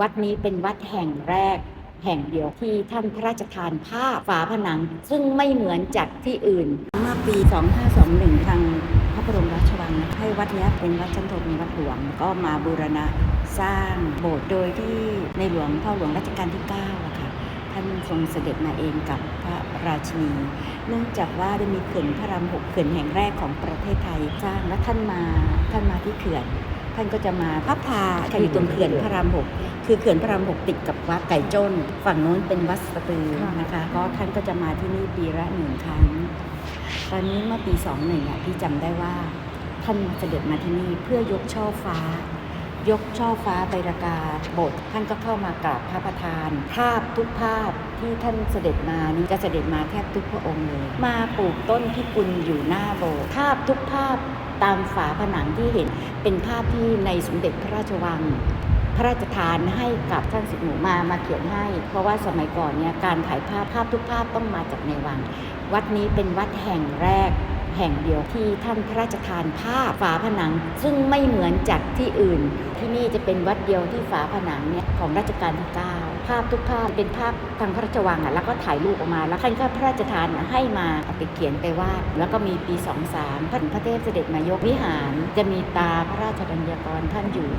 วัดนี้เป็นวัดแห่งแรก แห่งเดียวที่ท่านพระราชทานภาพฝาผนัง ซึ่งไม่เหมือนจากที่อื่น เมื่อปี 2521 ทางพระบรมราชวังให้วัดนี้เป็นวัดชั้นโทเป็นวัดหลวงก็มาบูรณะสร้างโบสถ์โดยที่ในหลวงพ่อหลวงรัชกาลที่ 9 ค่ะานทรงเสด็จมาเองกับพระราชินี เนื่องจากว่าได้มีเขื่อนพระรามหกเขื่อนแห่งแรกของประเทศไทยสร้างและท่านมาท่านมาที่เขื่อน ท่านก็จะมาพับพาอยู่ตรงเขื่อนพระรามหกคือเขื่อนพระรามหกติดกับวัดไก่จ้น ฝั่งโน้นเป็นวัดสะตือนะคะก็ท่านก็จะมาที่นี่ปีละหนึ่งครั้ง ตอนนี้เมื่อปีสองหนึ่งอะพี่จำได้ว่า ท่านเสด็จมาที่นี่เพื่อยกช่อฟ้า ยกช่อฟ้าใบรากาโบสถ์ท่านก็เข้ามากราบพระประธาน ภาพทุกภาพที่ท่านเสด็จมานี้จะเสด็จมาแทบทุกพระองค์เลย มาปลูกต้นพิกุลอยู่หน้าโบสถ์ภาพทุกภาพตามฝาผนังที่เห็นเป็นภาพที่ในสมเด็จพระราชวัง พระราชทานให้กับท่านสิทธิหมูมามาเขียนให้ เพราะว่าสมัยก่อนเนี่ยการถ่ายภาพภาพทุกภาพต้องมาจากในวัง วัดนี้เป็นวัดแห่งแรก แห่งเดียวที่ท่านพระราชทานภาพฝาผนัง ซึ่งไม่เหมือนจากที่อื่น ที่นี่จะเป็นวัดเดียวที่ฝาผนังเนี่ยของรัชกาลที่9ภาพทุกภาพเป็นภาพทางพระราชวังอะแล้วก็ถ่ายรูปออกมา แล้วท่านก็พระราชทานให้มาเอาไปเขียนไปวาดแล้วก็มีปี 23ท่านพระเทพเสด็จมายกวิหาร จะมีตาพระราชดัญญากรท่านอยู่